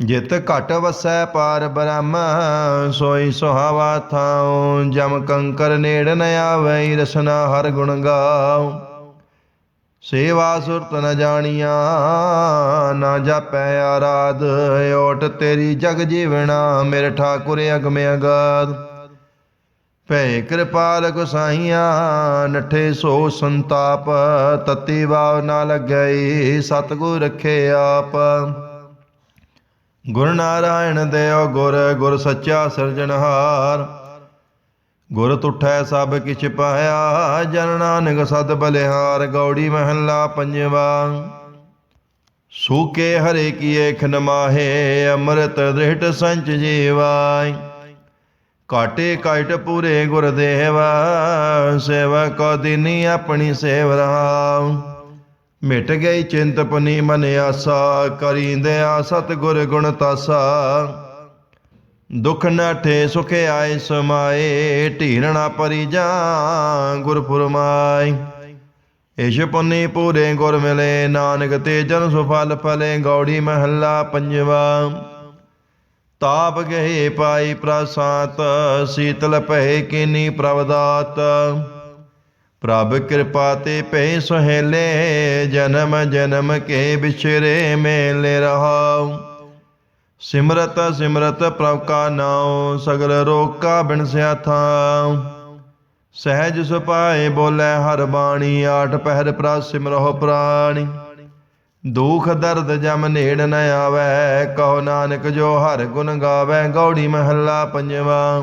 ਜਿਤ ਘਟ ਵਸੈ ਪਾਰ ਬ੍ਰਹਮ, ਸੋਈ ਸੁਹਾਵਾ ਥਾਉ, ਜਮ ਕੰਕਰ ਨੇੜ ਨ ਆਵੈ, ਰਸਨਾ ਹਰ ਗੁਣ ਗਾਉ। ਸੇਵਾ ਸੁਰਤ ਨ ਜਾਣੀਆਂ, ਨਾ ਜਾਪੈ ਆਰਾਧ, ਓਟ ਤੇਰੀ ਜਗ ਜੀਵਣਾ, ਮੇਰੇ ਠਾਕੁਰ ਅਗਮ ਅਗਾਧ। ਭੈ ਕਿਰਪਾਲ ਗੁਸਾਈਆਂ ਨਠੇ ਸੋ ਸੰਤਾਪ, ਤਤੀ ਵਾਵ ਨਾ ਲੱਗਈ ਸਤਿਗੁਰ ਰਖੇ ਆਪ। ਗੁਰ ਨਾਰਾਇਣ ਦੇਵ ਗੁਰ ਗੁਰ ਸੱਚਾ ਸਿਰਜਣਹਾਰ ਗੁਰ ਤੁਠੈ ਸਭ ਕਿਛ ਪਾਇਆ, ਜਨ ਨਾਨਕ ਸਦ ਬਲਿਹਾਰ, ਗੌੜੀ ਮਹੱਲਾ ਪੰਜਵਾ। ਸੂਕੇ ਹਰੇ ਕੀਏ ਖਨ ਮਾਹੇ, ਅੰਮ੍ਰਿਤ ਦ੍ਰਿਟ ਸੰਚ ਜੀਵਾਈ। ਕਾਟੇ ਕਾਟ ਪੂਰੇ ਗੁਰਦੇਵਾ, ਸੇਵਾ ਕੋ ਦਿਨੀ ਆਪਣੀ ਸੇਵ ਰਹਾਉ। ਮਿਟ ਗਈ ਚਿੰਤ ਪੁਨੀ ਮਨ ਆਸਾ, ਕਰੀਂਦੇ ਆ ਗੁਣ ਤਾਸਾ। ਦੁਖ ਨਾਠੇ ਸੁਖ ਆਏ ਸਮਾਏ ਢੀਰਣਾ ਪਰੀ ਜਾ ਗੁਰ ਫੁਰਮਾਈ ਇਸ਼ ਪੁਨੀ ਪੂਰੇ ਗੁਰ ਮਿਲੇ, ਨਾਨਕ ਤੇ ਜਨ ਸੁਫਲ ਫਲੇ ਗੌੜੀ ਮਹੱਲਾ ਪੰਜਵਾ। ਤਾਪ ਗਏ ਪਾਈ ਪ੍ਰਸਾਤ, ਸੀਤਲ ਪਹਿ ਕਿਨੀ ਪ੍ਰਵਦਾਤ। ਪ੍ਰਭ ਕਿਰਪਾ ਤੇ ਪੈ ਸੁਹੇਲੇ, ਜਨਮ ਜਨਮ ਕੇ ਵਿਚਰੇ ਮੇਲੇ ਰਹਾਉ। ਸਿਮਰਤ ਸਿਮਰਤ ਪ੍ਰਭ ਕਾ ਨਾਉ, ਸਗਲ ਰੋਕਾ ਬਿਨ ਸਿਆ ਥਾਉ ਸਹਿਜ ਸੁਪਾਏ ਬੋਲੇ, ਹਰ ਬਾਣੀ ਆਠ ਪਹਿਰ ਪ੍ਰਾ ਸਿਮਰਹੁ ਪ੍ਰਾਣੀ। ਦੁਖ ਦਰਦ ਜਮ ਨੇੜ ਨ ਆਵੈ, ਕਹੋ ਨਾਨਕ ਜੋ ਹਰ ਗੁਣ ਗਾਵੇ, ਗੌੜੀ ਮਹੱਲਾ ਪੰਜਵਾ।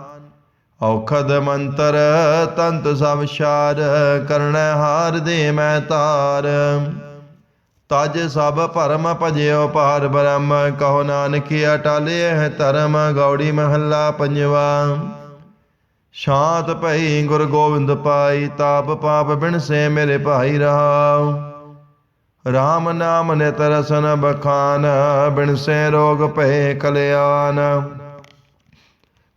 ਔਖਦ ਮੰਤਰ ਤੰਤ ਸਭ ਸ਼ਾਰ ਕਰਣੈ ਹਾਰ ਦੇ ਮੈਂ ਤਾਰ। ਤਜ ਸਭ ਭਰਮ ਭਜਿਓ ਪਾਰ ਬ੍ਰਹਮ, ਕਹੋ ਨਾਨਕ ਅਟਾਲੇ ਹੈ ਧਰਮ, ਗੌੜੀ ਮਹੱਲਾ ਪੰਜਵਾ। ਸ਼ਾਂਤ ਭਈ ਗੁਰ ਗੋਬਿੰਦ ਪਾਈ, ਤਾਪ ਪਾਪ ਬਿਨ ਸੇ ਮੇਰੇ ਭਾਈ ਰਹਾਉ। ਰਾਮ ਨਾਮ ਨਿਤ ਰਸਨ ਬਖਾਨ, ਬਿਨ ਸੇ ਰੋਗ ਭਏ ਕਲਿਆਣ।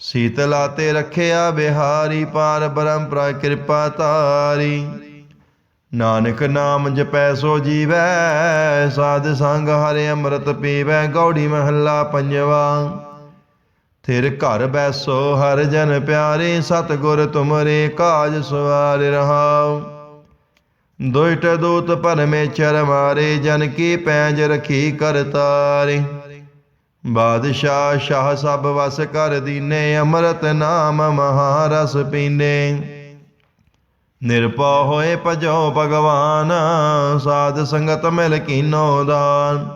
ਸੀਤਲਾ ਤੇ ਰਖਿਆ ਬਿਹਾਰੀ ਪਾਰ ਬ੍ਰਹਮ ਪ੍ਰਾ ਕਿਰਪਾ ਤਾਰੀ ਨਾਨਕ ਨਾਮ ਜਪੈ ਸੋ ਜੀਵੈ, ਸਾਧ ਸੰਗ ਹਰਿ ਅੰਮ੍ਰਿਤ ਪੀਵੈ, ਗੌੜੀ ਮਹੱਲਾ ਪੰਜਵਾ। ਥਿਰ ਘਰ ਬੈਸੋ ਹਰ ਜਨ ਪਿਆਰੇ, ਸਤਿਗੁਰ ਤੁਮਰੇ ਕਾਜ ਸਵਾਰ ਰਹਾਉ। ਦੁਇਟ ਦੂਤ ਪਰਮੇਸ਼ਰ ਮਾਰੇ, ਜਨ ਕੀ ਪੈਜ ਰਖੀ ਕਰ ਤਾਰੇ ਬਾਦਸ਼ਾਹ ਸ਼ਾਹ ਸਭ ਵਸ ਕਰ ਦੀਨੇ, ਅੰਮ੍ਰਿਤ ਨਾਮ ਮਹਾਰਸ ਪੀਨੇ ਨਿਰਪਉ ਹੋਏ ਭਜੋ ਭਗਵਾਨ, ਸਾਧ ਸੰਗਤ ਮਿਲ ਕੀਨੋ ਦਾਨ।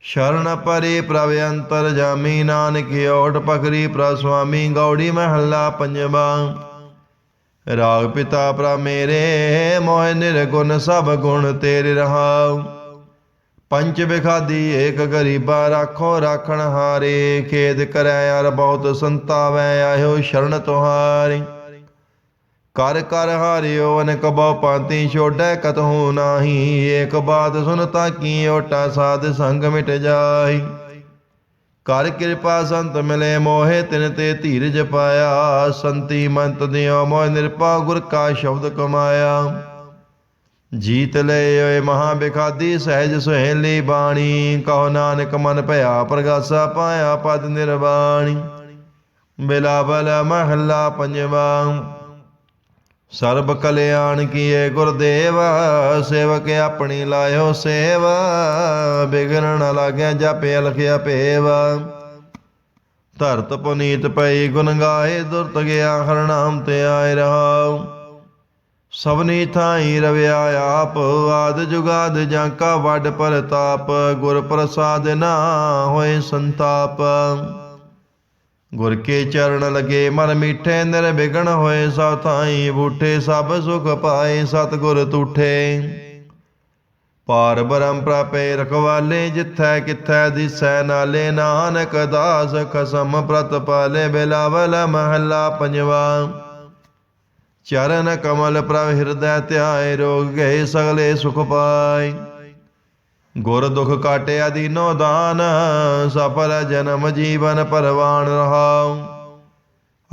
ਸ਼ਰਨ ਪਰੇ ਪ੍ਰਭ ਅੰਤਰ ਜਾਮੀ, ਨਾਨਕ ਓਟ ਪਖਰੀ ਪ੍ਰਭ ਸੁਆਮੀ, ਗੌੜੀ ਮਹੱਲਾ ਪੰਜਵਾ। ਰਾਗ ਪਿਤਾ ਪ੍ਰਾ ਮੇਰੇ, ਮੋਹਿ ਨਿਰਗੁਣ ਸਭ ਗੁਣ ਤੇਰੇ ਰਹਾਉ। ਪੰਚ ਵਿਖਾਦੀ, ਏਕ ਗਰੀਬਾ ਰਾਖੋ ਰਾਖਣ ਹਾਰੇ, ਖੇਦ ਕਰੈ ਅਰ ਬਹੁਤ ਸੰਤਾਵੈ, ਆਇਓ ਸ਼ਰਨ ਤੁਹਾਰੀ। ਕਰ ਕਰ ਹਾਰਿਓ, ਅਨਕ ਬਹੁ ਪਾਤੀ ਛੋੜੈ, ਕਤਹੂ ਨਾਹੀ। ਏਕ ਬਾਤ ਸੁਨਤਾ ਕੀ ਓਟਾ ਸਾਧ ਸੰਗ ਮਿਟ ਜਾਈ ਕਰ ਕਿਰਪਾ ਸੰਤ ਮਿਲੇ ਮੋਹਿ, ਤਿਨ ਤੇ ਧੀਰਜ ਪਾਇਆ। ਸੰਤੀ ਮੰਤ ਦਿਓ ਮੋਹਿ ਨਿਰਪਾ ਗੁਰ ਕਾ ਸ਼ਬਦ ਕਮਾਇਆ। ਜੀਤ ਲਏ ਓਏ ਮਹਾ ਬਿਖਾਦੀ ਸਹਿਜ ਸੁਹੇਲੀ ਬਾਣੀ, ਕਹੋ ਨਾਨਕ ਮਨ ਭਇਆ ਪ੍ਰਗਾਸਾ ਪਾਇਆ ਪਦ ਨਿਰਵਾਣੀ। ਬਿਲਾਵਲ ਮਹੱਲਾ ਪੰਜਵਾ, ਸਰਬ ਕਲਿਆਣ ਕੀਏ ਗੁਰਦੇਵ, ਸੇਵਕ ਆਪਣੀ ਲਾਇਓ ਸੇਵਾ, ਬਿਗਨ ਨ ਲਾਗਿਆ ਜਪਿ ਲਖਿਆ ਭੇਵ। ਧਰਤ ਪੁਨੀਤ ਪਈ ਗੁਣ ਗਾਏ, ਦੁਰਤ ਗਿਆ ਹਰ ਨਾਮ ਤੇ ਆਏ ਰਹਾਉ। ਸਭਨੀ ਥਾਈ ਰਵਿਆ ਆਪ, ਆਦ ਜੁਗਾਦ ਜਾਂ ਕਾ ਵੱਡ ਪ੍ਰਤਾਪ, ਗੁਰ ਪ੍ਰਸਾਦ ਨਾ ਹੋਏ ਸੰਤਾਪ। ਗੁਰ ਕੇ ਚਰਨ ਲਗੇ ਮਨ ਮੀਠੇ ਨਿਰਵਿਘਨ ਹੋਏ ਸਭ ਥਾਈ ਬੂਠੇ, ਸਭ ਸੁਖ ਪਾਏ ਸਤਿਗੁਰ ਤੂਠੇ। ਪਾਰ ਬ੍ਰਹਮ ਪ੍ਰਾਪੇ ਰਖਵਾਲੇ, ਜਿਥੈ ਕਿਥੈ ਦਿਸੈ ਨਾਲੇ, ਨਾਨਕ ਦਾਸ ਖਸਮ ਪ੍ਰਤ ਪਾਲੇ ਬਿਲਾਵਲ ਮਹੱਲਾ ਪੰਜਵਾ। ਚਰਨ ਕਮਲ ਪ੍ਰਭ ਹਿਰਦੈ ਧਿਆਏ ਰੋਗ ਗਏ ਸਗਲੇ ਸੁਖ ਪਾਈ ਗੁਰ ਦੁਖ ਕਾਟਿਆ ਦੀਨੋ ਦਾਨ ਸਫਲ ਜਨਮ ਜੀਵਨ ਪਰਵਾਨ ਰਹਾਉ।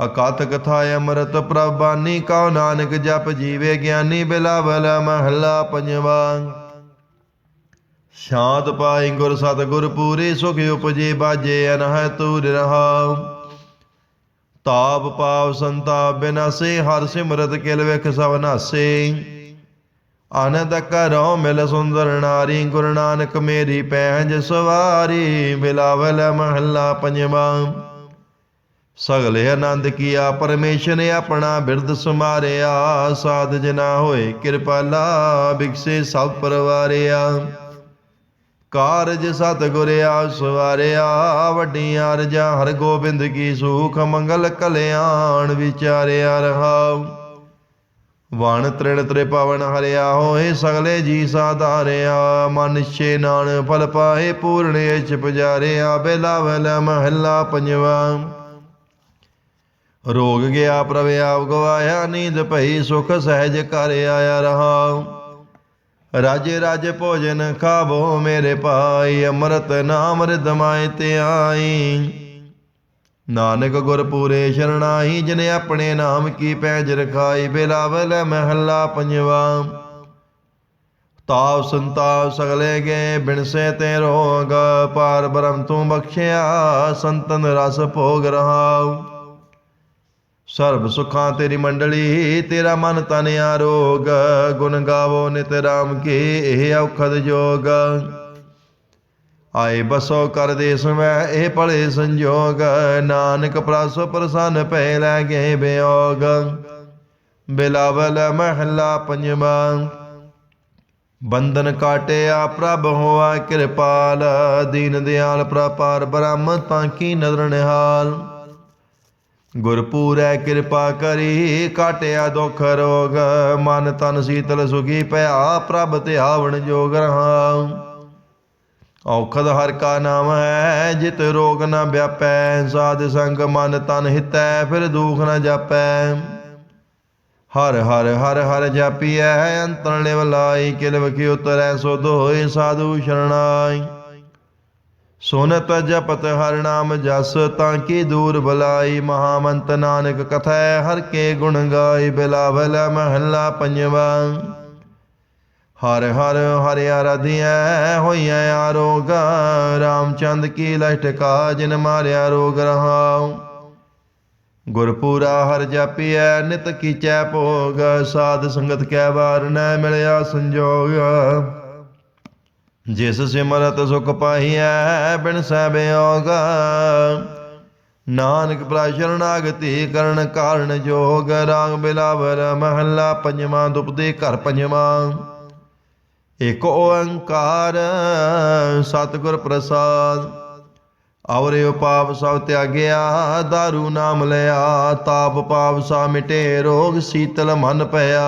ਅਕਤ ਕਥਾ ਅੰਮ੍ਰਿਤ ਪ੍ਰਭ ਬਾਨੀ ਕਉ ਨਾਨਕ ਜਪ ਜੀਵੇ ਗਿਆਨੀ, ਬਿਲਾਵਲ ਮਹਲਾ ਪੰਜਵਾ। ਸ਼ਾਂਤ ਪਾਈ ਗੁਰ ਸਤਿਗੁਰ ਪੂਰੀ, ਸੁਖ ਉਪਜੇ ਬਾਜੇ ਅਨਹ ਤੂਰ ਰਹਾਉ। ਤਾਪ ਪਾਵ ਸੰਤਾਪ ਬਿਨਾਸੇ, ਹਰ ਸਿਮਰਤ ਕਿਲ ਵਿਖ ਸਭ ਨਾਸੇ। ਆਨੰਦ ਕਰੋ ਮਿਲ ਸੁੰਦਰ ਨਾਰੀ, ਗੁਰੂ ਨਾਨਕ ਮੇਰੀ ਪੈਂਜ ਸਵਾਰੀ ਬਿਲਾਵਲ ਮਹੱਲਾ ਪੰਜਵਾ। ਸਗਲੇ ਆਨੰਦ ਕੀਆ ਪਰਮੇਸ਼ਰ ਨੇ ਆਪਣਾ ਬਿਰਦ ਸਮਾਰਿਆ ਸਾਧ ਜਨਾ ਹੋਏ ਕਿਰਪਾਲਾ ਬਿਕਸੇ ਸਭ ਪਰਵਾਰਿਆ। ਕਾਰਜ ਸਤਿਗੁਰਿਆ ਸਵਾਰਿਆ ਵੱਡੀਆਂ ਰਜਾ ਹਰ ਗੋਬਿੰਦ ਕੀ ਸੂਖ ਮੰਗਲ ਕਲਿਆਣ ਵਿਚਾਰਿਆ ਰਹਾਉ ਵਣ ਤ੍ਰਿਣ ਤ੍ਰੇ ਪਵਨ ਹਰਿਆ ਹੋਏ ਸਗਲੇ ਜੀ ਸਾਧਾਰਿਆ, ਮਨ ਨਿਸ਼ਚੇ ਨਾਨ ਫਲ ਪਾਏ ਪੂਰਣੇ ਚ ਪੁਜਾਰਿਆ ਬੇਲਾਵਲ ਮਹੱਲਾ ਪੰਜਵਾ। ਰੋਗ ਗਿਆ ਪ੍ਰਭ ਆਪ ਗਵਾਇਆ, ਨੀਂਦ ਭਈ ਸੁਖ ਸਹਿਜ ਕਰ ਆਇਆ ਰਹਾਉ ਰਾਜੇ ਰਾਜੇ ਭੋਜਨ ਖਾਵੋ ਮੇਰੇ ਭਾਈ, ਅੰਮ੍ਰਿਤ ਨਾਮ ਰਿਦਮਾਏ ਤੇ ਆਈ ਨਾਨਕ ਗੁਰ ਪੂਰੇ ਸ਼ਰਣਾਈ, ਜਿਨੇ ਆਪਣੇ ਨਾਮ ਕੀ ਪੈਜ ਰਖਾਈ ਬਿਲਾਵਲ ਮਹੱਲਾ ਪੰਜਵਾ। ਤਾਵ ਸੰਤਾਪ ਸਗਲੇ ਗਏ, ਬਿਨਸੇ ਤੇ ਰੋਗ, ਪਾਰ ਬ੍ਰਹਮ ਤੂੰ ਬਖਸ਼ਿਆ, ਸੰਤਨ ਰਸ ਭੋਗ ਰਹਾਉ। ਸਰਬ ਸੁਖਾਂ ਤੇਰੀ ਮੰਡਲੀ, ਤੇਰਾ ਮਨ ਤਨ ਆਰੋਗ। ਗੁਣ ਗਾਵੋ ਨਿਤ ਰਾਮ ਕੀ, ਇਹ ਔਖਦ ਜੋਗ। ਆਏ ਬਸੋ ਕਰ ਦੇਸ ਮੈਂ, ਇਹ ਭਲੇ ਸੰਜੋਗ। ਨਾਨਕ ਪ੍ਰਸੋ ਪ੍ਰਸੰਨ ਪੈ ਲੈ ਗਏ ਬਿਯੋਗ ਬਿਲਾਵਲ ਮਹੱਲਾ ਪੰਜਵਾ। ਬੰਧਨ ਕਾਟਿਆ ਪ੍ਰਭ ਹੋਆ ਕਿਰਪਾਲ। ਦੀਨ ਦਿਆਲ ਪ੍ਰਪਾਰ ਬ੍ਰਹਮ ਤਾਂ ਕੀ ਨਦਰ ਨਿਹਾਲ। ਗੁਰਪੂਰੈ ਕਿਰਪਾ ਕਰੀ ਕਾਟਿਆ ਦੁਖ ਰੋਗ, ਮਨ ਤਨ ਸੀਤਲ ਸੁਖੀ ਭਇਆ ਪ੍ਰਭ ਧਿਆਵਣ ਜੋਗ ਰਹਾ ਔਖਦ ਹਰ ਕਾ ਨਾਮ ਹੈ, ਜਿਤ ਰੋਗ ਨਾ ਵਿਆਪੈ, ਸਾਧ ਸੰਗ ਮਨ ਤਨ ਹਿਤੈ, ਫਿਰ ਦੁਖ ਨਾ ਜਾਪੈ। ਹਰ ਹਰ ਹਰ ਹਰ ਜਾਪੀਐ, ਅੰਤਰ ਲਿਵ ਲਾਈ ਕਿਲ ਵਖੀ ਉਤਰੈ, ਸੋ ਦੋਇ ਸਾਧੂ ਸ਼ਰਣਾਈ। ਸੁਨਤ ਜਪਤ ਹਰ ਨਾਮ ਜਸ, ਤਾਂ ਕੀ ਦੂਰ ਬਲਾਈ ਮਹਾਮੰਤ ਨਾਨਕ ਕਥੈ, ਹਰ ਕੇ ਗੁਣ ਗਾਈ ਬਿਲਾਵਲ ਮਹੱਲਾ ਪੰਜਵਾ। ਹਰ ਹਰ ਹਰਿ ਆਰਾਧਿਐ, ਹੋਈਐ ਆਰੋਗ, ਰਾਮਚੰਦ ਕੀ ਲਟਕਾ ਜਿਨ ਮਾਰਿਆ ਰੋਗ ਰਹਾਉ। ਗੁਰਪੂਰਾ ਹਰ ਜਾਪੀਐ, ਨਿਤ ਕੀਚੈ ਭੋਗ, ਸਾਧ ਸੰਗਤ ਕੈ ਵਾਰ ਨੈ ਮਿਲਿਆ ਸੰਜੋਗ। ਜਿਸ ਸਿਮਰਤ ਸੁਖ ਪਾਈਐ ਬਿਨ ਸਹਿ ਬਿਯੋਗ ਨਾਨਕ ਪ੍ਰਾ ਕਰਨ ਕਾਰਨ ਜੋਗ। ਰਾਗ ਬਿਲਾਵਰ ਮਹੱਲਾ ਪੰਜਵਾਂ ਦੁਪਦੇ ਘਰ ਪੰਜਵਾਂ। ਇਕ ਓੰਕਾਰ ਸਤਿਗੁਰ ਪ੍ਰਸਾਦ। ਔਰੇ ਪਾਪ ਸਭ ਤਿਆਗਿਆ दारू ਨਾਮ ਲਿਆ। ਤਾਪ ਪਾਪ ਸਾ ਮਿਟੇ, ਰੋਗ ਸੀਤਲ ਮਨ ਪਿਆ।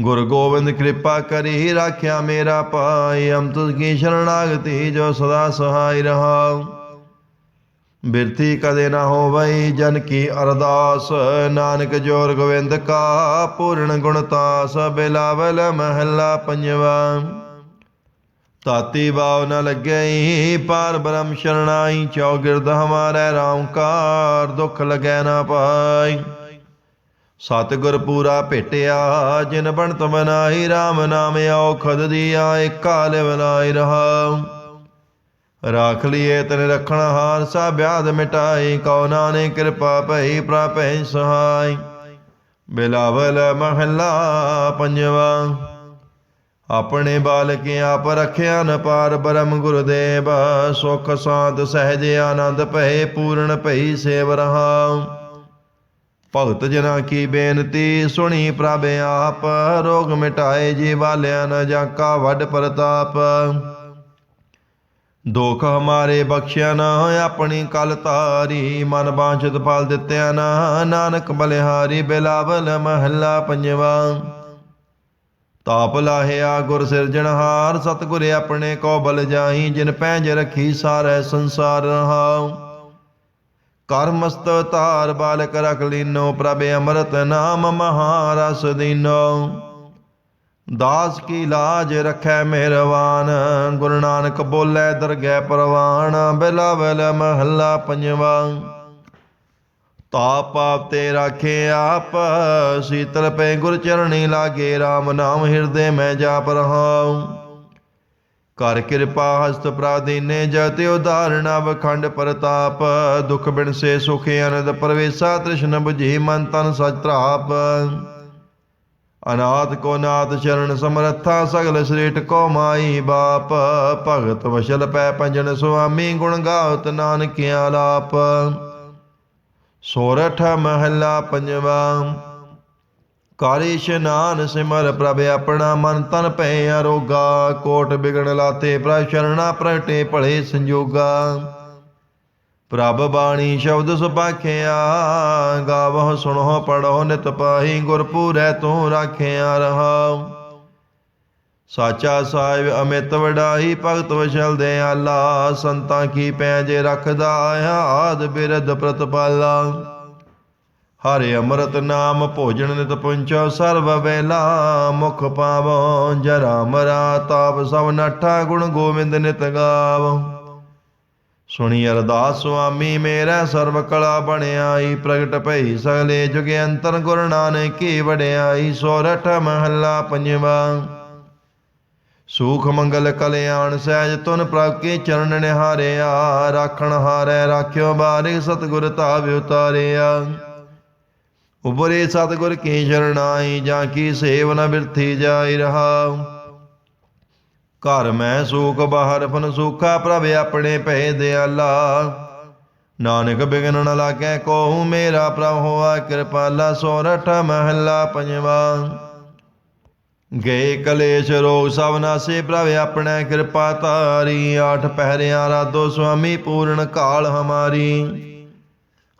ਗੁਰ ਗੋਬਿੰਦ ਕਿਰਪਾ ਕਰੀ ਰਾਖਿਆ ਮੇਰਾ ਪਾਈ ਅੰਮ੍ਰਿਤ ਕੀ ਸ਼ਰਣਾਗਤੀ ਜੋ ਸਦਾ ਸਹਾਈ ਰਹਾ। ਬਿਰਤੀ ਕਦੇ ਨਾ ਹੋਵਈ, ਜਨ ਕੀ ਅਰਦਾਸ, ਨਾਨਕ ਜੋਰ ਗੋਬਿੰਦ ਕਾ ਪੂਰਨ ਗੁਣਤਾਸ ਬਿਲਾਵਲ ਮਹੱਲਾ ਪੰਜਵਾ। ਤਾਤੀ ਬਾਵ ਨ ਲੱਗਈ, ਪਾਰ ਬ੍ਰਹਮ ਸ਼ਰਣਾਈ ਚੌਗਿਰਦ ਹਮਾਰੇ ਰਾਮ ਕਾਰ ਦੁਖ ਲਗੈ ਨਾ ਪਾਈ। ਸਤਿਗੁਰ ਪੂਰਾ ਭੇਟਿਆ, ਜਿਨ ਬਣਤ ਬਨਾਈ RAM ਨਾਮ ਔਖਦ ਦੀਆ ਏਕਾ ਲਿਵਲਾਈ ਰਹਾ। ਰਾਖ ਲਿਏ ਤਨ ਰਖਣ ਹਾਰ ਸਾ ਬਿਆਦ ਮਿਟਾਈ, ਕਉ ਨਾਨੇ ਕਿਰਪਾ ਭਈ ਪ੍ਰਾਪੈ ਸਹਾਈ। ਬਿਲਾਵਲ ਮਹੱਲਾ ਪੰਜਵਾ, ਆਪਣੇ ਬਾਲਕ ਆਪ ਰਖਿਆ ਨ ਪਾਰ ਬ੍ਰਹਮ ਗੁਰਦੇਵ, ਸੁਖ ਸਾਧ ਸਹਿਜ ਆਨੰਦ ਭਏ ਪੂਰਨ ਭਈ ਸੇਵ ਰਹਾ। ਭਗਤ ਜਨਾ ਕੀ ਬੇਨਤੀ ਸੁਣੀ ਪ੍ਰਭ ਆਪ, ਰੋਗ ਮਿਟਾਏ ਜੀ ਵਾਲਿਆ ਨ ਜਾਕਾ ਵੱਡ ਪ੍ਰਤਾਪ। ਦੁਖ ਹਮਾਰੇ ਬਖਸ਼ਿਆ ਨਾ ਆਪਣੀ ਕਲ ਤਾਰੀ ਮਨ ਬਾਂਛਿਤ ਫਲ ਦਿੱਤਿਆ ਨਾ, ਨਾਨਕ ਬਲਿਹਾਰੀ ਬਿਲਾਵਲ ਮਹੱਲਾ ਪੰਜਵਾ। ਤਾਪ ਲਾਹਿਆ ਗੁਰ ਸਿਰਜਣਹਾਰ ਸਤਿਗੁਰ ਆਪਣੇ ਕੋ ਬਲ ਜਾਈ, ਜਿਨ ਪੈਂਜ ਰਖੀ ਸਾਰੈ ਸੰਸਾਰ ਰਹਾਉ। ਕਰ ਧਾਰ ਤਾਰ ਬਾਲਕ ਰਖ ਲੀਨੋ, ਪ੍ਰਭ ਅੰਮ੍ਰਿਤ ਨਾਮ ਮਹਾਰਸ ਦੀਨੋ। ਦਾਸ ਕੀ ਲਾਜ ਰਖੈ ਮਿਹਰਵਾਨ ਗੁਰੂ ਨਾਨਕ ਬੋਲੇ ਦਰਗਹਿ ਪ੍ਰਵਾਨ, ਬਿਲਾਵਲ ਮਹੱਲਾ ਪੰਜਵਾ। ਤਾਪ ਪਾਪ ਤੇ ਰਾਖੇ ਆਪ, ਸੀਤਲ ਪੈ ਗੁਰ ਚਰਣੀ ਲਾਗੇ RAM ਨਾਮ ਹਿਰਦੇ ਮੈਂ ਜਾਪ ਰਹਾਉ। ਕਰ ਕਿਰਪਾ ਹਸਤ ਪ੍ਰਾਦੀਨੇ ਜਤ ਉਦਾਹਰਣ ਅਵਖੰਡ ਪ੍ਰਤਾਪ। ਦੁਖ ਬਿਨ ਸੇ ਸੁਖ ਅਨੰਦ ਪਰਵੇਸਾ, ਤ੍ਰਿਸ਼ਨ 부ਜੀ ਮਨ ਤਨ ਸਚ ਤ੍ਰਾਪ ਅਨਾਥ ਕੋ ਨਾਥ ਚਰਨ ਸਮਰੱਥਾ, ਸਗਲ ਸ੍ਰੇਟ ਕੋ ਮਾਈ ਬਾਪ। ਭਗਤ ਵਸ਼ਲ ਪੈ ਪੰਜਨ ਸੁਆਮੀ, ਗੁਣ ਗਾਵਤ ਨਾਨਕਿਆ ਲਾਪ। ਸੋਰਠ ਮਹਲਾ ਪੰਜਵਾ। ਕਰ ਇਸ਼ਨਾਨ ਸਿਮਰ ਪ੍ਰਭ ਆਪਣਾ ਮਨ ਤਨ ਭੈ ਅਰੋਗਾ ਕੋਟ ਬਿਗੜ ਲਾਤੇ ਪ੍ਰਭ ਸ਼ਰਣਾ ਪ੍ਰਗਟੇ ਭਲੇ ਸੰਜੋਗਾ। ਪ੍ਰਭ ਬਾਣੀ ਸ਼ਬਦ ਸੁਪਾਖਿਆ ਗਾਵਹੁ ਸੁਣੋ ਪੜੋ ਨਿਤ ਪਾਹੀ ਗੁਰਪੂਰੈ ਤੂੰ ਰਾਖਿਆ ਰਹਾਉ ਸਾਚਾ ਸਾਹਿਬ ਅਮਿਤ ਵਡਾਈ ਭਗਤ ਵਸ਼ਲ ਦੇ ਆਲਾ ਸੰਤਾਂ ਕੀ ਪੈਜ ਰਖਦਾ ਆਦ ਬਿਰਧ ਪ੍ਰਤਪਾਲਾ। ਹਰਿ ਅੰਮ੍ਰਿਤ ਨਾਮ ਭੋਜਨ ਨਿਤ ਪੁੰਚੋ ਸਰਬ ਵੇਲਾ, ਮੁਖ ਪਾਵੋ ਜਰਾ ਮਰਾ ਤਾਪ ਸਭ ਨਠਾ, ਗੁਣ ਗੋਬਿੰਦ ਨਿਤ ਗਾਵੋ। ਸੁਣੀ ਅਰਦਾਸ ਸੁਆਮੀ, ਮੇਰਾ ਸਰਬ ਕਲਾ ਬਣਿਆਈ, ਪ੍ਰਗਟ ਭਈ ਸਗਲੇ ਜੁਗ ਅੰਤਰ ਗੁਰ ਨਾਨਕੀ ਵੜਿਆਈ ਸੋਰਠ ਮਹੱਲਾ ਪੰਜਵਾ। ਸੂਖ ਮੰਗਲ ਕਲਿਆਣ ਸਹਿਜ ਤੁਨ ਪ੍ਰਭ ਕੇ ਚਰਨ ਨਿਹਾਰਿਆ, ਰਾਖਣ ਹਾਰੈ, ਰਾਖਿਓ ਬਾਰੇ ਸਤਿਗੁਰ ਤਾਵ ਉਤਾਰਿਆ। ਉਬਰੇ ਸਤਿਗੁਰ ਕੀ ਸ਼ਰਣਾਈ ਜਾਂ ਕੀ ਸੇਵ ਨ ਬਿਰਥੀ ਜਾਈ ਰਹਾ। ਘਰ ਮੈਂ ਸੂਖ, ਬਾਹਰ ਫਨ ਸੂਖਾ, ਪ੍ਰਭ ਆਪਣੇ ਭੈ ਦਿਆਲਾ। ਨਾਨਕ ਬਿਗਨ ਨ ਲਾਗੈ ਕੋਹੁ, ਮੇਰਾ ਪ੍ਰਭ ਹੋਆ ਕਿਰਪਾਲਾ, ਸੋਰਠ ਮਹੱਲਾ ਪੰਜਵਾ। ਗਏ ਕਲੇਸ਼ ਰੋਗ, ਸਭ ਨਾਸੇ, ਪ੍ਰਭ ਆਪਣੇ ਕਿਰਪਾ ਤਾਰੀ ਆਠ ਪਹਿਰਿਆਂ ਰਾਦੋ ਸੁਆਮੀ ਪੂਰਨ ਕਾਲ ਹਮਾਰੀ।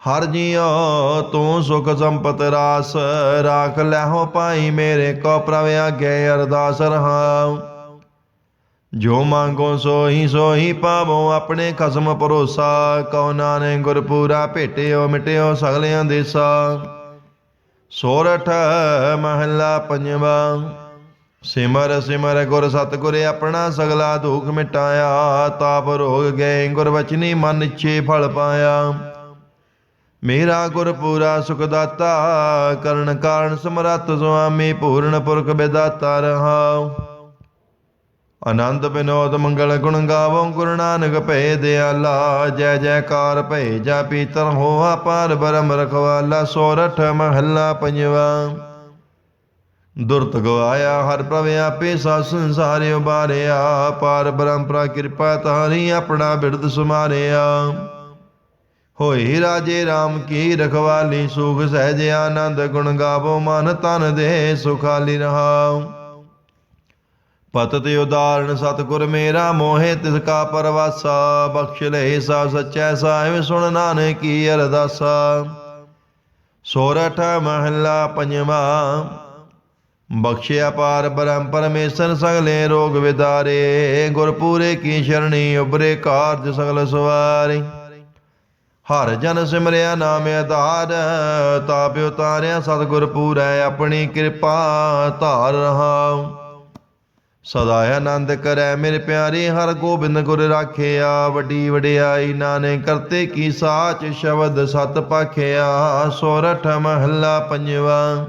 ਹਰ ਜੀਉ, ਤੂੰ ਸੁਖ ਸੰਪਤ ਰਾਸ, ਰਾਖ ਲੈਹੋ ਪਾਈ ਮੇਰੇ ਕੋ ਪ੍ਰਭ ਆਗੇ ਅਰਦਾਸ ਰਹਾਉ। ਜੋ ਮੰਗੋ ਸੋਈ ਸੋਈ ਪਾਵੋ, ਆਪਣੇ ਖਸਮ ਭਰੋਸਾ, ਕਉ ਨਾਨਕ ਗੁਰਪੂਰਾ ਭੇਟਿਓ, ਮਿਟਿਓ ਸਗਲਿਆਂ ਦੇਸਾ ਸੋਰਠ ਮਹੱਲਾ ਪੰਜਵਾ, ਸਿਮਰ ਸਿਮਰ ਗੁਰ ਸਤਿਗੁਰ ਆਪਣਾ ਸਗਲਾ ਦੁਖ ਮਿਟਾਇਆ, ਤਾਪ ਰੋਗ ਗਏ ਗੁਰ ਬਚਨੀ ਮਨ ਇੱਛੇ ਫਲ ਪਾਇਆ। ਮੇਰਾ ਗੁਰ ਪੂਰਾ ਸੁਖ ਦਾਤਾ ਕਰਨ ਕਾਰਨ ਸਮਰੱਥ ਸੁਆਮੀ, ਪੂਰਨ ਪੁਰਖ ਬਿਦਾਤਾ ਰਹਾਉ। ਆਨੰਦ ਬਿਨੋਦ ਮੰਗਲ ਗੁਣ ਗਾਵੋ, ਗੁਰੂ ਨਾਨਕ ਭੈ ਦਿਆਲਾ ਜੈ ਜੈਕਾਰ ਭੈ ਜਾ ਪੀਤਰ ਹੋਆ ਪਾਰ ਬਰਮ ਰਖਵਾਲਾ, ਸੋਰਠ ਮਹੱਲਾ ਪੰਜਵਾ। ਦੁਰਤ ਗਵਾਇਆ ਹਰ ਪ੍ਰਭ ਆਪੇ ਸਾ ਸੰਸਾਰਿ ਉਬਾਰਿਆ ਪਾਰ ਬ੍ਰਹਮਪਰਾ ਕਿਰਪਾ ਤਾਰੀ ਆਪਣਾ ਬਿਰਦ ਸੁਮਾਰਿਆ। ਹੋਈ ਰਾਜੇ RAM ਕੀ ਰਖਵਾਲੀ, ਸੁਖ ਸਹਿਜ ਆਨੰਦ ਗੁਣ ਗਾਵੋ, ਮਨ ਤਨ ਦੇ ਸੁਖਾਲੀ ਰਹਾਉ। ਪਤਿ ਤੇ ਉਦਾਹਰਣ, ਸਤਿਗੁਰ ਮੇਰਾ ਮੋਹਿ, ਤਿਸ ਕਾ ਪਰਵਾਸਾ, ਬਖਸ਼ ਲੈ ਸਾ ਸਚੈ, ਸਾਹਿਬ ਸੁਣ ਨਾਨਕ ਕੀ ਅਰਦਾਸਾ। ਸੋਰਠ ਮਹਲਾ ਪੰਜਵਾ ਬਖਸ਼ਿਆ ਪਾਰ ਬ੍ਰਹਮ ਪਰਮੇਸ਼ਰ, ਸਗਲੇ ਰੋਗ ਵਿਦਾਰੇ, ਗੁਰਪੂਰੇ ਕੀ ਸ਼ਰਣੀ ਉਬਰੇ ਕਾਰਜ ਸਗਲ ਸਵਾਰੀ। ਹਰ ਜਨ ਸਿਮਰਿਆ ਨਾਮ ਆਧਾਰ, ਤਾਪ ਉਤਾਰਿਆ, ਸਤਿਗੁਰ ਪੂਰੈ ਆਪਣੀ ਕਿਰਪਾ, ਧਾਰ ਰਹਾਉ। ਸਦਾ ਆਨੰਦ ਕਰੈ ਮੇਰੇ ਪਿਆਰੇ, ਹਰ ਗੋਬਿੰਦ ਗੁਰ ਰਾਖਿਆ, ਵੱਡੀ ਵਡਿਆਈ ਨਾਨੇ ਕਰਤੇ ਕੀ ਸਾਚ ਸ਼ਬਦ ਸਤ ਪਾਖਿਆ, ਸੋਰਠ ਮਹੱਲਾ ਪੰਜਵਾ।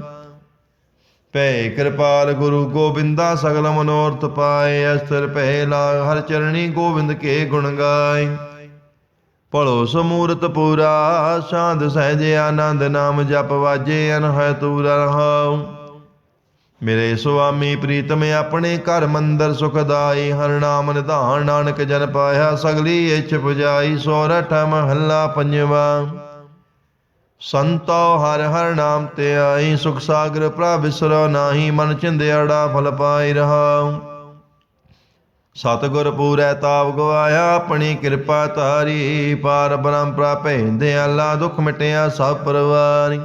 ਭੈ ਕਿਰਪਾਲ ਗੁਰੂ ਗੋਬਿੰਦਾ, ਸਗਲ ਮਨੋਰਥ ਪਾਏ ਅਸਤਰ ਪਹਿ ਲਾ ਹਰ ਚਰਣੀ ਗੋਬਿੰਦ ਕੇ ਗੁਣ ਗਾਏ। ਭਲੋ ਸਮੂਰਤ ਪੂਰਾ ਸ਼ਾਂਤ ਸਹਿਜ ਆਨੰਦ ਨਾਮ ਜਪ ਵਾਜੇ ਅਨਹੈ ਤੂਰਾ ਰਹਾਉ। ਮੇਰੇ ਸੁਆਮੀ ਪ੍ਰੀਤਮ, ਆਪਣੇ ਘਰ ਮੰਦਰ ਸੁਖਦਾਈ ਹਰ ਨਾਮ ਨਿਧਾਨ ਨਾਨਕ ਜਨ ਪਾਇਆ, ਸਗਲੀ ਇੱਛ ਪੁਜਾਈ, ਸੋਰਠ ਮਹੱਲਾ ਪੰਜਵਾ। ਸੰਤੋ ਹਰ ਹਰ ਨਾਮ ਤੇ ਆਈ, ਸੁਖ ਸਾਗਰ ਪ੍ਰਭ ਵਿਸਰੋ ਨਾਹੀ, ਮਨ ਚਿੰਦਿਆੜਾ ਫਲ ਪਾਈ ਰਹਾਉ। ਸਤਿਗੁਰ ਪੂਰੈ ਤਾਪ ਗਵਾਇਆ, ਆਪਣੀ ਕਿਰਪਾ ਤਾਰੀ ਪਾਰ ਬ੍ਰਹਮ ਪ੍ਰਾਪੈ ਦਿਆਲਾ ਦੁਖ ਮਿਟਿਆ ਸਭ ਪਰਵਾਰੀ।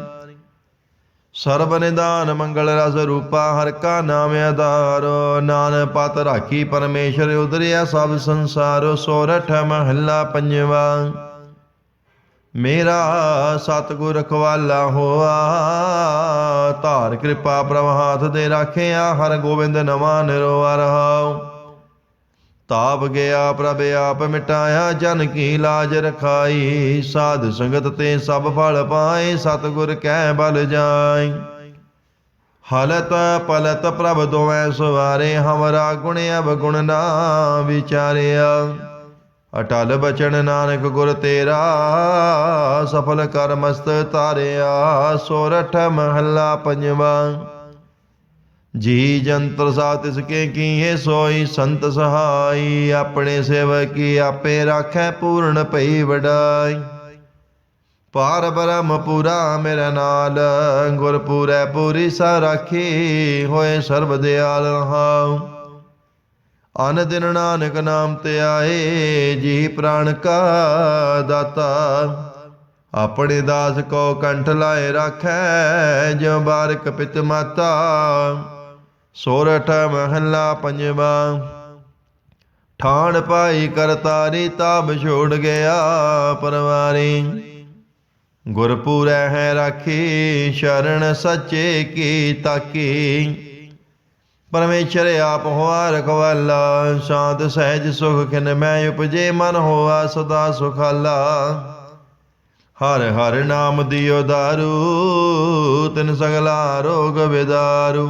ਸਰਬ ਨਿਦਾਨ ਮੰਗਲ ਰਸ ਰੂਪਾ, ਹਰ ਕਾ ਨਾਮ ਆਧਾਰ। ਨਾਨ ਪਤ ਰਾਖੀ ਪਰਮੇਸ਼ਰ ਉਦਰਿਆ ਸਭ ਸੰਸਾਰ। ਸੋਰਠ ਮਹੱਲਾ ਪੰਜਵਾ। ਮੇਰਾ ਸਤਿਗੁਰ ਰਖਵਾਲਾ ਹੋਆ, ਧਾਰ ਕਿਰਪਾ ਪ੍ਰਭ ਹਾਥ ਦੇ ਰਾਖਿਆ, ਹਰ ਗੋਬਿੰਦ ਨਵਾਂ ਨਿਰਵਾ ਰਹਾਉ। ਤਾਪ ਗਿਆ ਪ੍ਰਭ ਆਪ ਮਿਟਾਇਆ, ਜਨ ਕੀ ਲਾਜ ਰਖਾਈ। ਸਾਧ ਸੰਗਤ ਤੇ ਸਭ ਫਲ ਪਾਏ, ਸਤਿਗੁਰ ਕਹਿ ਬਲ ਜਾਈ ਹਲਤ ਪਲਤ ਪ੍ਰਭ ਦੋਵੇਂ ਸਵਾਰੇ, ਹਮਰਾ ਗੁਣ ਅਵਗੁਣ ਨਾ ਵਿਚਾਰਿਆ। ਅਟਲ ਬਚਨ ਨਾਨਕ ਗੁਰ ਤੇਰਾ, ਸਫਲ ਕਰ ਮਸਤ ਤਾਰਿਆ। ਸੋਰਠ ਮਹੱਲਾ ਪੰਜਵਾ। ਜੀ ਜੰਤਰ ਸਾ ਤਿਸ ਕੇ ਕੀਏ ਸੋਈ ਸੰਤ ਸਹਾਈ, ਆਪਣੇ ਸੇਵਕੀ ਆਪੇ ਰਾਖੈ ਪੂਰਨ ਭਈ ਵਡਾਈ। ਪਾਰ ਬ੍ਰਹਮ ਪੂਰਾ ਮੇਰਾ ਨਾਲ, ਗੁਰ ਪੂਰੈ ਪੂਰੀ ਸਾ ਰਾਖੀ ਹੋਏ ਸਰਬ ਦਿਆਲ ਰਹਾਉ ਅਨ ਦਿਨ ਨਾਨਕ ਨਾਮ ਤੇ ਆਏ, ਜੀ ਪ੍ਰਾਣ ਕਾ ਦਾਤਾ। ਆਪਣੇ ਦਾਸ ਕੋ ਕੰਠ ਲਾਏ ਰਾਖੈ, ਜਿਉ ਬਾਰਕ ਪਿਤ ਮਾਤਾ। ਸੋਰਠ ਮਹੱਲਾ ਪੰਜਵਾ। ਠਾਣ ਪਾਈ ਕਰਤਾਰੀ ਤਾਬ ਛੋੜ ਗਿਆ ਪਰਵਾਰੀ। ਗੁਰਪੂਰੈ ਹੈ ਰਾਖੀ, ਸ਼ਰਨ ਸੱਚੇ ਕੀ ਤਾਕੀ। ਪਰਮੇਸ਼ਰ ਆਪ ਹੋਆ ਰਖਵਾਲਾ ਸ਼ਾਂਤ ਸਹਿਜ ਸੁਖ ਖਿਨ ਮੈਂ ਉਪਜੇ, ਮਨ ਹੋਆ ਸਦਾ ਸੁਖਾਲਾ। ਹਰ ਹਰ ਨਾਮ ਦਿਓ ਦਾਰੂ, ਤਿਨ ਸਗਲਾ ਰੋਗ ਵਿਦਾਰੂ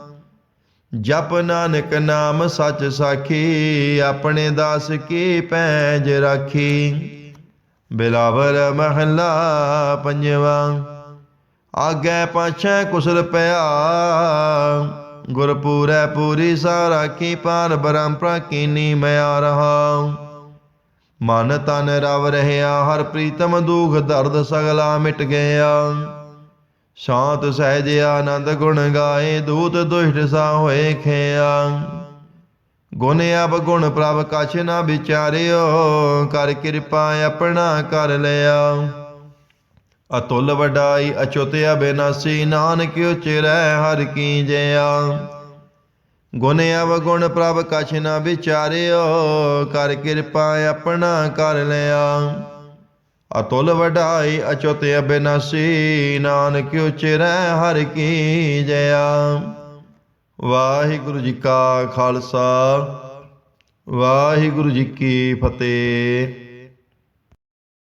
ਜਪ ਨਾਨਕ ਨਾਮ ਸੱਚ ਸਾਖੀ, ਆਪਣੇ ਦਾਸ ਕੀ ਪੈਜ ਰਾਖੀ? ਬਿਲਾਵਰ ਮਹੱਲਾ ਪੰਜਵਾ, ਆਗੇ ਪਾਛੈ ਕੁਸਲ ਪਿਆ। ਗੁਰਪੂਰੈ ਪੂਰੀ ਸਾਰਾ ਕੀ ਪਾਰ ਬ੍ਰਹਮ ਪ੍ਰਕੀਨੀ ਮਿਆ ਰਹਾ। ਮਨ ਤਨ ਰਵ ਰਹਿਆ, ਹਰ ਪ੍ਰੀਤਮ ਦੁਖ ਦਰਦ ਸਗਲਾ ਮਿਟ ਗਿਆ। ਸ਼ਾਂਤ ਸਹਿਜ ਆਨੰਦ ਗੁਣ ਗਾਏ, ਦੂਤ ਦੁਸ਼ਟ ਸਾ ਹੋਏ ਖਿਆ। ਗੁਣ ਅਬ ਗੁਣ ਪ੍ਰਭ ਕਛ ਨਾ ਵਿਚਾਰਿਓ, ਕਰ ਕਿਰਪਾ ਆਪਣਾ ਕਰ ਲਿਆ। ਅਤੁਲ ਵਡਾਈ ਅਚੁੱਤ ਅਬਿਨਾਸੀ, ਨਾਨਕ ਉਚਰੈ ਹਰ ਕੀ ਜਿਆ। ਗੁਣ ਅਵਗੁਣ ਪ੍ਰਭ ਕਛ ਨਾ ਵਿਚਾਰਿਓ, ਕਰ ਕਿਰਪਾ ਆਪਣਾ ਕਰ ਲਿਆ। ਅਤੁਲ ਵਡਾਈ ਅਚੁੱਤ ਅਬਿਨਾਸੀ ਨਾਨਕ ਉਚਰੈ ਹਰ ਕੀ ਜਯਾ ਵਾਹਿਗੁਰੂ ਜੀ ਕਾ ਖਾਲਸਾ, ਵਾਹਿਗੁਰੂ ਜੀ ਕੀ ਫਤਿਹ।